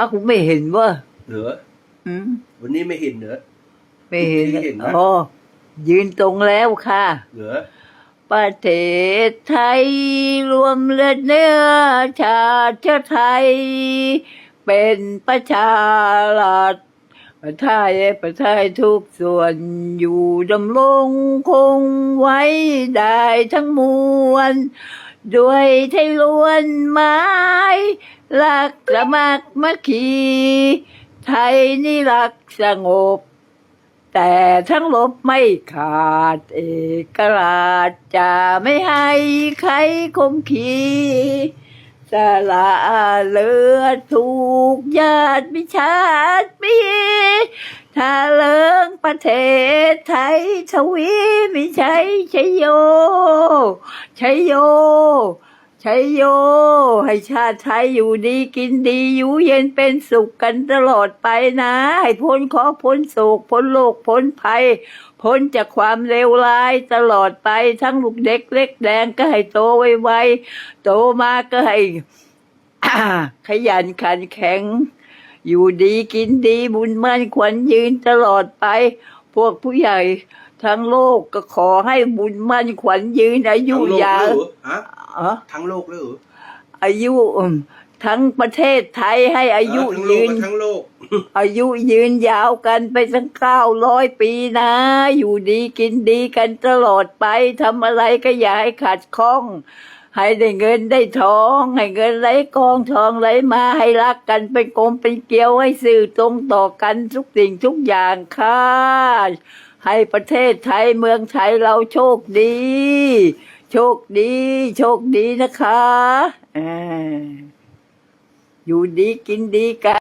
อ้าวกูไม่เห็นว่าเหนืออืมวันนี้ไม่เห็นเหนือ ไม่เห็นที่เห็นนะ อ๋อยืนตรงแล้วค่ะ เหนือประเทศไทยรวมเลือดเนื้อชาติเชื้อไทย เป็นประชารัฐประไทยประไทยทุกส่วนอยู่ดำรงคงไว้ได้ทั้งมวล ด้วยไทยล้วนไม้รักสมักมัคคีไทยนี่รักสงบ แต่ทั้งลบไม่ขาด เอกราชจะไม่ให้ใครคมขีสละเลือดถูกญาติมิชาติมี ถ้าเลิงประเทศไทยชวีม่ใช่ชัยโยชัยโยชัยโย ให้ชาติไทยอยู่ดีกินดีอยู่เย็นเป็นสุขกันตลอดไปนะ ให้พ้นเคราะห์พ้นโศกพ้นโลกพ้นภัย พ้นจากความเลวร้ายตลอดไปทั้งลูกเด็กเล็กแดงก็ให้โตไวๆโตมาก็ให้ขยันขันแข็ง อยู่ดีกินดีบุญมั่นขวัญยืนตลอดไป พวกผู้ใหญ่ทั้งโลกก็ขอให้บุญมั่นขวัญยืนอายุทั้งโลกยาเลวยเหรอฮะอ๋อทั้งโลกเลยเหรออายุอืมทั้งประเทศไทยให้อายุเทั้งโลยืกนกับทั้งโลก อายุยืนยาวกันไปตั้งเก้าร้อยปีนะ อยู่ดีกินดีกันตลอดไปทำอะไรก็อย่าให้ขาดข้อง ให้ได้เงินได้ทอง ให้เงินไหลกองทองไหลมาให้รักกันเป็นกลมเป็นเกลียวให้สื่อตรงต่อกันทุกสิ่งทุกอย่างค่ะ ให้ประเทศไทยเมืองไทยเราโชคดี โชคดี โชคดีนะคะออยู่ดีกินดีกัน